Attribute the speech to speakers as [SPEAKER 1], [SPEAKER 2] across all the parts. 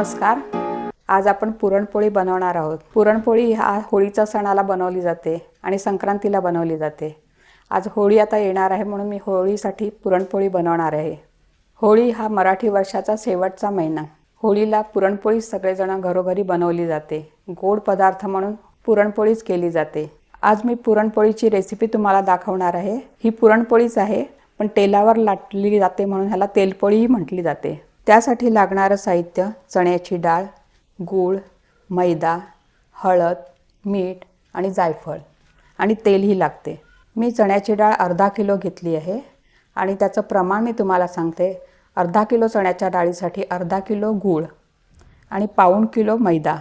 [SPEAKER 1] नमस्कार. आज आपण पुरणपोळी बनवणार आहोत. पुरणपोळी हा होळीच्या सणाला बनवली जाते आणि संक्रांतीला बनवली जाते. आज होळी आता येणार आहे म्हणून मी होळीसाठी पुरणपोळी बनवणार आहे. होळी हा मराठी वर्षाचा शेवटचा महिना. होळीला पुरणपोळी सगळेजण घरोघरी बनवली जाते. गोड पदार्थ म्हणून पुरणपोळीच केली जाते. आज मी पुरणपोळीची रेसिपी तुम्हाला दाखवणार आहे. ही पुरणपोळीच आहे पण तेलावर लाटली जाते म्हणून ह्याला तेलपोळीही म्हटली जाते. त्यासाठी लागणारं साहित्य चण्याची डाळ गूळ मैदा हळद मीठ आणि जायफळ. आणि तेलही लागते. मी चण्याची डाळ अर्धा किलो घेतली आहे आणि त्याचं प्रमाण मी तुम्हाला सांगते. अर्धा किलो चण्याच्या डाळीसाठी अर्धा किलो गूळ आणि पाऊण किलो मैदा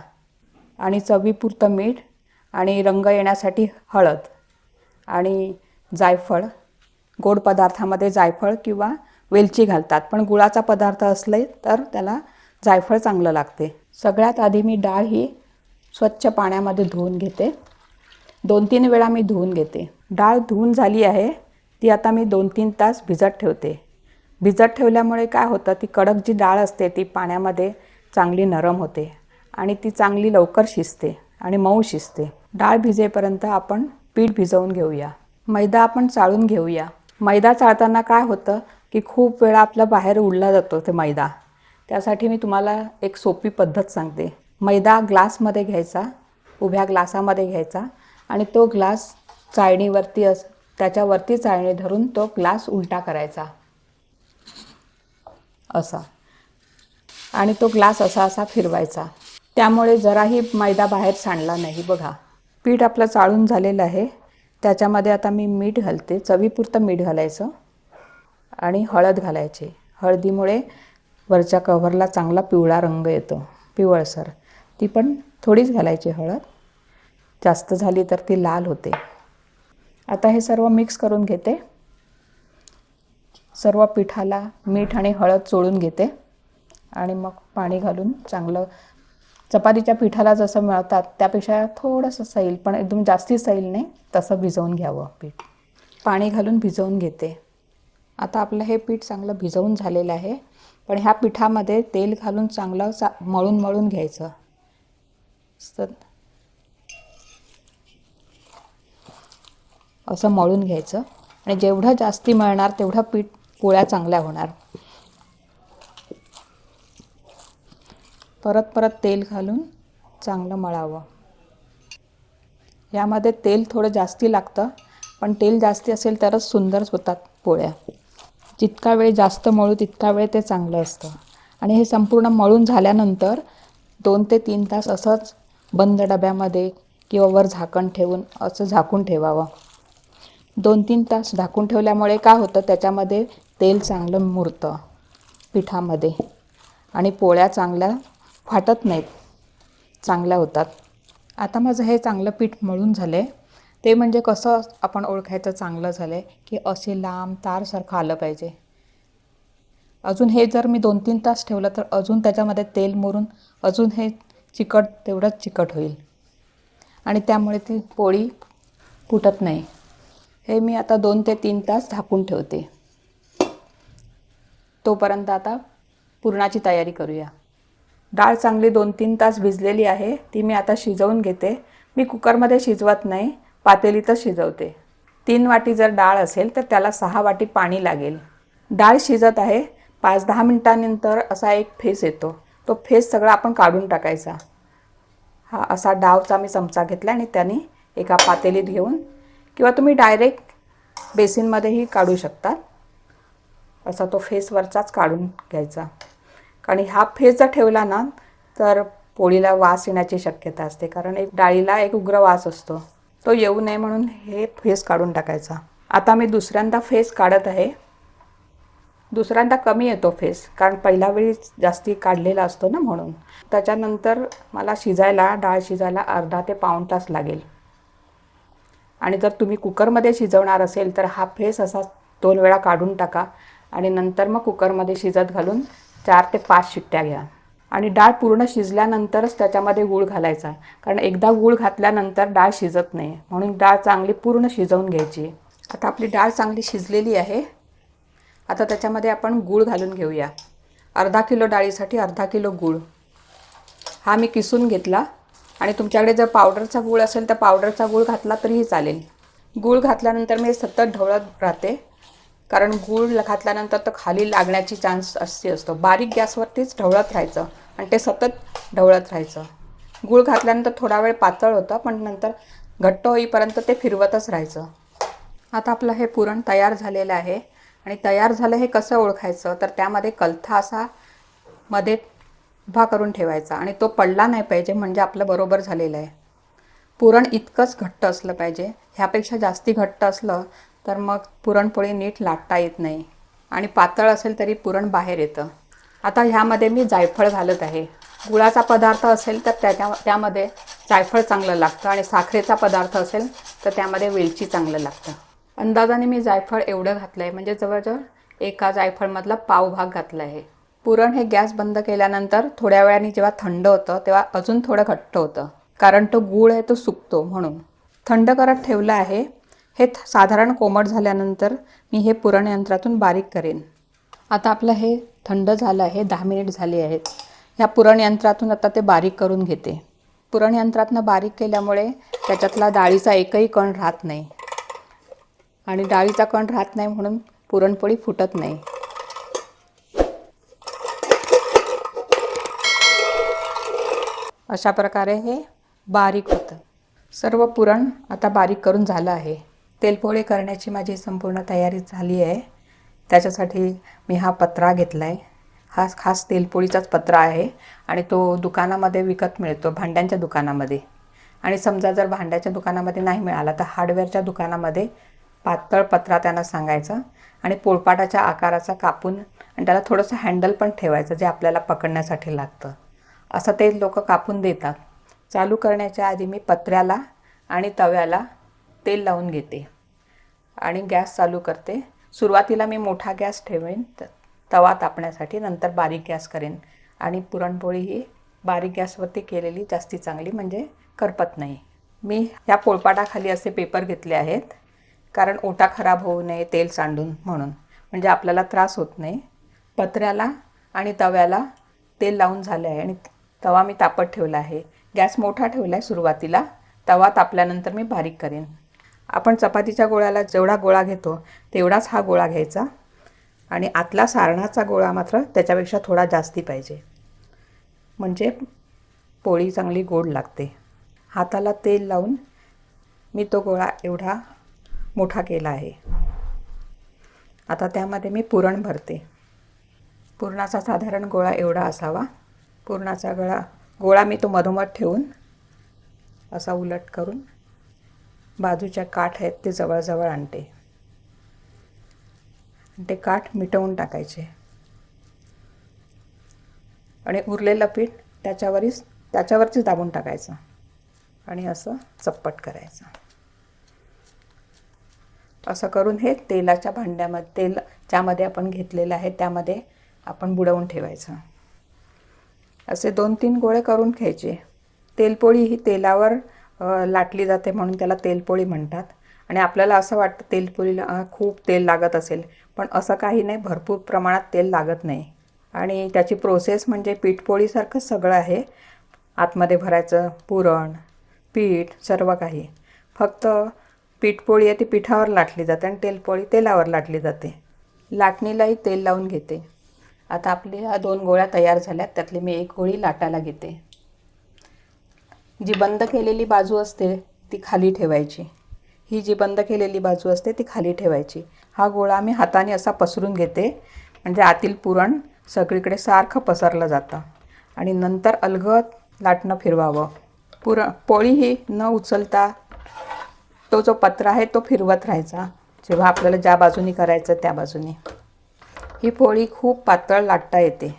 [SPEAKER 1] आणि चवीपुरतं मीठ आणि रंग येण्यासाठी हळद आणि जायफळ. गोड पदार्थामध्ये जायफळ किंवा वेलची घालतात. पण गुळाचा पदार्थ असले तर त्याला जायफळ चांगलं लागते. सगळ्यात आधी मी डाळ ही स्वच्छ पाण्यामध्ये धुवून घेते. दोन तीन वेळा मी धुवून घेते. डाळ धुवून झाली आहे ती आता मी दोन तीन तास भिजत ठेवते. भिजत ठेवल्यामुळे काय होतं ती कडक जी डाळ असते ती पाण्यामध्ये चांगली नरम होते आणि ती चांगली लवकर शिजते आणि मऊ शिजते. डाळ भिजेपर्यंत आपण पीठ भिजवून घेऊया. मैदा आपण चाळून घेऊया. मैदा चाळताना काय होतं की खूप वेळा आपला बाहेर उडला जातो ते मैदा. त्यासाठी मी तुम्हाला एक सोपी पद्धत सांगते. मैदा ग्लासमध्ये घ्यायचा उभ्या ग्लासामध्ये घ्यायचा आणि तो ग्लास चाळणीवरती अस त्याच्यावरती चाळणी धरून तो ग्लास उलटा करायचा. असा. आणि तो ग्लास असा असा फिरवायचा. त्यामुळे जराही मैदा बाहेर सांडला नाही बघा. पीठ आपलं चाळून झालेलं आहे. त्याच्यामध्ये आता मी मीठ घालते. चवीपुरतं मीठ घालायचं. आणि हळद घालायची. हळदीमुळे वरच्या कव्हरला चांगला पिवळा रंग येतो. पिवळसर ती पण थोडीच घालायची हळद. जास्त झाली तर ती लाल होते. आता हे सर्व मिक्स करून घेते. सर्व पिठाला मीठ आणि हळद चोळून घेते. आणि मग पाणी घालून चांगलं चपातीच्या पिठाला जसं मिळतात त्यापेक्षा थोडंसं सैल पण एकदम जास्ती सैल नाही तसं भिजवून घ्यावं पीठ. पाणी घालून भिजवून घेते. आता आपलं हे पीठ चांगलं भिजवून झालेलं आहे. पण ह्या पिठामध्ये तेल घालून चांगलं सा मळून मळून घ्यायचं. तर असं मळून घ्यायचं. आणि जेवढं जास्ती मळणार तेवढं पीठ पोळ्या चांगल्या होणार. परत परत तेल घालून चांगलं मळावं. यामध्ये तेल थोडं जास्ती लागतं. पण तेल जास्ती असेल तरच सुंदर होतात पोळ्या. जितका वेळ जास्त मळू तितका वेळ ते चांगलं असतं. आणि हे संपूर्ण मळून झाल्यानंतर दोन ते तीन तास असंच बंद डब्यामध्ये किंवा वर झाकण ठेवून असं झाकून ठेवावं. दोन तीन तास झाकून ठेवल्यामुळे काय होतं त्याच्यामध्ये तेल चांगलं मुरतं पिठामध्ये. आणि पोळ्या चांगल्या फाटत नाहीत चांगल्या होतात. आता माझं हे चांगलं पीठ मळून झालं आहे ते म्हणजे कसं आपण ओळखायचं चांगलं झालं आहे की असे लांब तारसारखं आलं पाहिजे. अजून हे जर मी दोन तीन तास ठेवलं तर अजून त्याच्यामध्ये तेल मुरून अजून हे चिकट तेवढंच चिकट होईल. आणि त्यामुळे ती पोळी फुटत नाही. हे मी आता दोन ते तीन तास झाकून ठेवते. तोपर्यंत आता पुरणाची तयारी करूया. डाळ चांगली दोन तीन तास भिजलेली आहे ती मी आता शिजवून घेते. मी कुकरमध्ये शिजवत नाही. पातेलीतच शिजवते. तीन वाटी जर डाळ असेल तर त्याला सहा वाटी पाणी लागेल. डाळ शिजत आहे. पाच दहा मिनटानंतर असा एक फेस येतो. तो फेस सगळा आपण काढून टाकायचा. हा असा डावचा मी चमचा घेतला आणि त्याने एका पातेलीत घेऊन किंवा तुम्ही डायरेक्ट बेसिनमध्येही काढू शकता. असा तो फेसवरचाच काढून घ्यायचा. आणि हा फेस जर ठेवला ना तर पोळीला वास येण्याची शक्यता असते. कारण एक डाळीला एक उग्र वास असतो. तो येऊ नये म्हणून हे फेस काढून टाकायचा. आता मी दुसऱ्यांदा फेस काढत आहे. दुसऱ्यांदा कमी येतो फेस कारण पहिल्या वेळी जास्ती काढलेला असतो ना म्हणून. त्याच्यानंतर मला शिजायला डाळ शिजायला अर्धा ते पाऊण तास लागेल. आणि जर तुम्ही कुकरमध्ये शिजवणार असेल तर हा फेस असा दोन वेळा काढून टाका. आणि नंतर मग कुकरमध्ये शिजत घालून चार ते पाच शिट्ट्या घ्या. आणि डाळ पूर्ण शिजल्यानंतरच त्याच्यामध्ये गूळ घालायचा. कारण एकदा गूळ घातल्यानंतर डाळ शिजत नाही. म्हणून डाळ चांगली पूर्ण शिजवून घ्यायची. आता आपली डाळ चांगली शिजलेली आहे. आता त्याच्यामध्ये आपण गूळ घालून घेऊया. अर्धा किलो डाळीसाठी अर्धा किलो गूळ. हा मी किसून घेतला. आणि तुमच्याकडे जर पावडरचा गूळ असेल तर पावडरचा गूळ घातला तरीही चालेल. गूळ घातल्यानंतर मी सतत ढवळत राहते. कारण गूळ घातल्यानंतर तर खाली लागण्याची चान्स असते असतो. बारीक गॅसवरतीच ढवळत राहायचं आणि ते सतत ढवळत राहायचं. गूळ घातल्यानंतर थोडा वेळ पातळ होतं पण नंतर घट्ट होईपर्यंत ते फिरवतच राहायचं. आता आपलं हे पुरण तयार झालेलं आहे आणि तयार झालं हे कसं ओळखायचं? तर त्यामध्ये कलथा असा मध्ये उभा करून ठेवायचा आणि तो पडला नाही पाहिजे म्हणजे आपलं बरोबर झालेलं आहे. पुरण इतकंच घट्ट असलं पाहिजे. ह्यापेक्षा जास्ती घट्ट असलं तर मग पुरणपोळी नीट लाटता येत नाही. आणि पातळ असेल तरी पुरण बाहेर येतं. आता ह्यामध्ये मी जायफळ घालत आहे. गुळाचा पदार्थ असेल तर त्याच्या त्यामध्ये जायफळ चांगलं लागतं आणि साखरेचा पदार्थ असेल तर त्यामध्ये वेलची चांगलं लागतं. अंदाजाने मी जायफळ एवढं घातलं आहे म्हणजे जवळजवळ एका जायफळमधला पाव भाग घातला आहे. पुरण हे गॅस बंद केल्यानंतर थोड्या वेळाने जेव्हा थंड होतं तेव्हा अजून थोडं घट्ट होतं. कारण तो गूळ आहे तो सुकतो म्हणून. थंड करत ठेवलं आहे. हे थ- साधारण कोमट झाल्यानंतर मी हे पुरण यंत्रातून बारीक करेन. आता आपलं हे थंड झालं आहे दहा मिनिट झाले आहेत. ह्या पुरण यंत्रातून आता ते बारीक करून घेते. पुरण यंत्रातनं बारीक केल्यामुळे त्याच्यातला डाळीचा एकही कण राहत नाही. आणि डाळीचा कण राहत नाही म्हणून पुरणपोळी फुटत नाही. अशा प्रकारे हे बारीक होतं. सर्व पुरण आता बारीक करून झालं आहे. तेलपोळी करण्याची माझी संपूर्ण तयारी झाली आहे. त्याच्यासाठी मी हा पत्रा घेतला आहे हा खास तेलपोळीचाच पत्रा आहे आणि तो दुकानामध्ये विकत मिळतो भांड्यांच्या दुकानामध्ये. आणि समजा जर भांड्याच्या दुकानामध्ये नाही मिळाला तर हार्डवेअरच्या दुकानामध्ये पातळ पत्रा त्यांना सांगायचा आणि पोळपाटाच्या आकाराचा कापून आणि त्याला थोडंसं हँडल पण ठेवायचं जे आपल्याला पकडण्यासाठी लागतं. असं ते लोक कापून देतात. चालू करण्याच्या आधी मी पत्र्याला आणि तव्याला तेल लावून घेते. आणि गॅस चालू करते. सुरुवातीला मी मोठा गॅस ठेवेन. तवा तापण्यासाठी नंतर बारीक गॅस करेन. आणि पुरणपोळी ही बारीक गॅसवरती केलेली जास्ती चांगली म्हणजे करपत नाही. मी ह्या पोळपाटाखाली असे पेपर घेतले आहेत. कारण ओटा खराब होऊ नये तेल सांडून म्हणून. म्हणजे आपल्याला त्रास होत नाही. पत्र्याला आणि तव्याला तेल लावून झाले आहे. आणि तवा मी तापत ठेवला आहे. गॅस मोठा ठेवला आहे सुरुवातीला. तवा तापल्यानंतर मी बारीक करेन. आपण चपातीच्या गोळ्याला जेवढा गोळा घेतो तेवढाच हा गोळा घ्यायचा. आणि आतला सारणाचा गोळा मात्र त्याच्यापेक्षा थोडा जास्ती पाहिजे. म्हणजे पोळी चांगली गोड लागते. हाताला तेल लावून मी तो गोळा एवढा मोठा केला आहे. आता त्यामध्ये मी पुरण भरते. पुरणाचा साधारण गोळा एवढा असावा. पुरणाचा गळा गोळा मी तो मधोमध ठेवून असा उलट करून बाजूच्या काठ आहेत ते जवळजवळ आणते. ते काठ मिटवून टाकायचे. आणि उरलेलं पीठ त्याच्यावरच त्याच्यावरतीच दाबून टाकायचं. आणि असं चप्पट करायचं. असं करून हे तेलाच्या भांड्यामध्ये तेल ज्यामध्ये आपण घेतलेलं आहे त्यामध्ये आपण बुडवून ठेवायचं. असे दोन तीन गोळे करून घ्यायचे. तेलपोळी ही तेलावर लाटली जाते म्हणून त्याला तेलपोळी म्हणतात. आणि आपल्याला असं वाटतं तेलपोळीला खूप तेल लागत असेल पण असं काही नाही भरपूर प्रमाणात तेल लागत नाही. आणि त्याची प्रोसेस म्हणजे पीठपोळीसारखंच सगळं आहे. आतमध्ये भरायचं पुरण पीठ सर्व काही. फक्त पीठपोळी आहे ती पिठावर लाटली जाते आणि तेलपोळी तेलावर लाटली जाते. लाटणीलाही तेल लावून घेते. आता आपली ह्या दोन गोळ्या तयार झाल्यात त्यातली मी एक गोळी लाटायला घेते. जी बंद केलेली बाजू असते ती खाली ठेवायची. ही जी बंद केलेली बाजू असते ती खाली ठेवायची. हा गोळा मी हाताने असा पसरून घेते म्हणजे आतील पुरण सगळीकडे सारखं पसरलं जातं. आणि नंतर अलगद लाटणं फिरवावं. पुर पोळी ही न उचलता तो जो पत्रा आहे तो फिरवत राहायचा. जेव्हा आपल्याला ज्या बाजूनी करायचं त्या बाजूनी. ही पोळी खूप पातळ लाटता येते.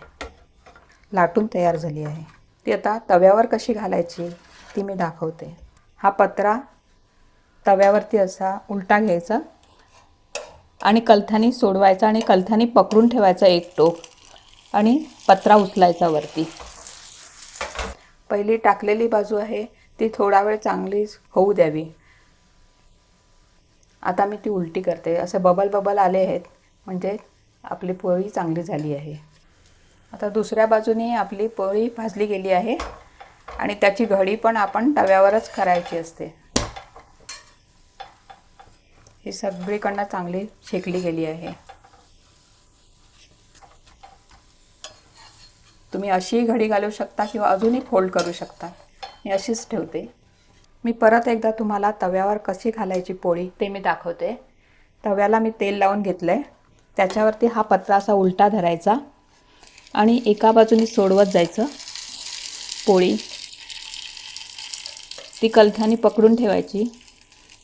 [SPEAKER 1] लाटून तयार झाली आहे. ती आता तव्यावर कशी घालायची? ती मी दाखवते. हा पत्रा तव्यावरती असा उलटा घ्यायचा आणि कलथानी सोडवायचा आणि कलथानी पकडून ठेवायचा एक टोक आणि पत्रा उचलायचा वरती. पहिली टाकलेली बाजू आहे ती थोडा वेळ चांगली होऊ द्यावी. आता मी ती उलटी करते. असे बबल बबल आले आहेत म्हणजे आपली पोळी चांगली झाली आहे. आता दुसऱ्या बाजूने आपली पोळी भाजली गेली आहे. आणि त्याची घडी पण आपण तव्यावरच करायची असते. ही सगळीकडनं चांगली शेकली गेली आहे. तुम्ही अशीही घडी घालू शकता किंवा अजूनही फोल्ड करू शकता. मी अशीच ठेवते. मी परत एकदा तुम्हाला तव्यावर कशी घालायची पोळी ते मी दाखवते. तव्याला मी तेल लावून घेतलं आहे त्याच्यावरती हा पत्रा असा उलटा धरायचा आणि एका बाजूनी सोडवत जायचं. पोळी. ती कलथानी पकडून ठेवायची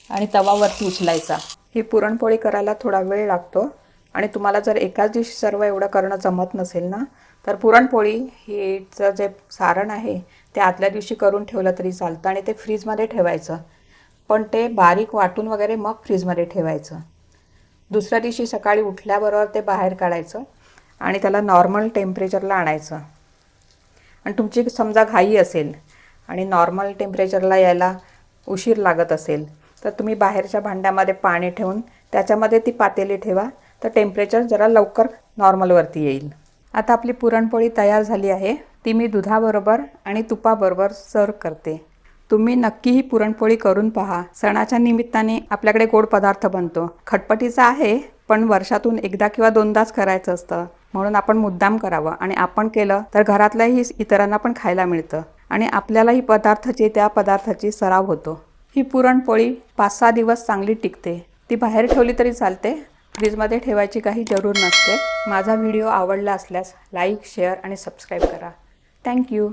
[SPEAKER 1] आणि तवावरती उचलायचा. ही पुरणपोळी करायला थोडा वेळ लागतो आणि तुम्हाला जर एकाच दिवशी सर्व एवढं करणं जमत नसेल ना तर पुरणपोळी हेचं जे सारण आहे ते आदल्या दिवशी करून ठेवलं तरी चालतं आणि ते फ्रीजमध्ये ठेवायचं. पण ते बारीक वाटून वगैरे मग फ्रीजमध्ये ठेवायचं. दुसऱ्या दिवशी सकाळी उठल्याबरोबर ते बाहेर काढायचं आणि त्याला नॉर्मल टेम्परेचरला आणायचं. आणि तुमची समजा घाई असेल आणि नॉर्मल टेम्परेचरला यायला उशीर लागत असेल तर तुम्ही बाहेरच्या भांड्यामध्ये पाणी ठेवून त्याच्यामध्ये ती पातेली ठेवा तर टेम्परेचर जरा लवकर नॉर्मलवरती येईल. आता आपली पुरणपोळी तयार झाली आहे. ती मी दुधाबरोबर आणि तुपाबरोबर सर्व करते. तुम्ही नक्की ही पुरणपोळी करून पहा. सणाच्या निमित्ताने आपल्याकडे गोड पदार्थ बनतो. खटपटीचा आहे पण वर्षातून एकदा किंवा दोनदाच करायचं असतं. म्हणून आपण मुद्दाम करावं आणि आपण केलं तर घरातल्याही इतरांना पण खायला मिळतं. आणि आपल्यालाही पदार्थाची त्या पदार्थाची सराव होतो. ही पुरणपोळी पाच सहा दिवस चांगली टिकते. ती बाहेर ठेवली तरी चालते. फ्रीजमध्ये ठेवायची काही जरूर नसते. माझा व्हिडिओ आवडला असल्यास लाईक शेअर आणि सबस्क्राईब करा. Thank you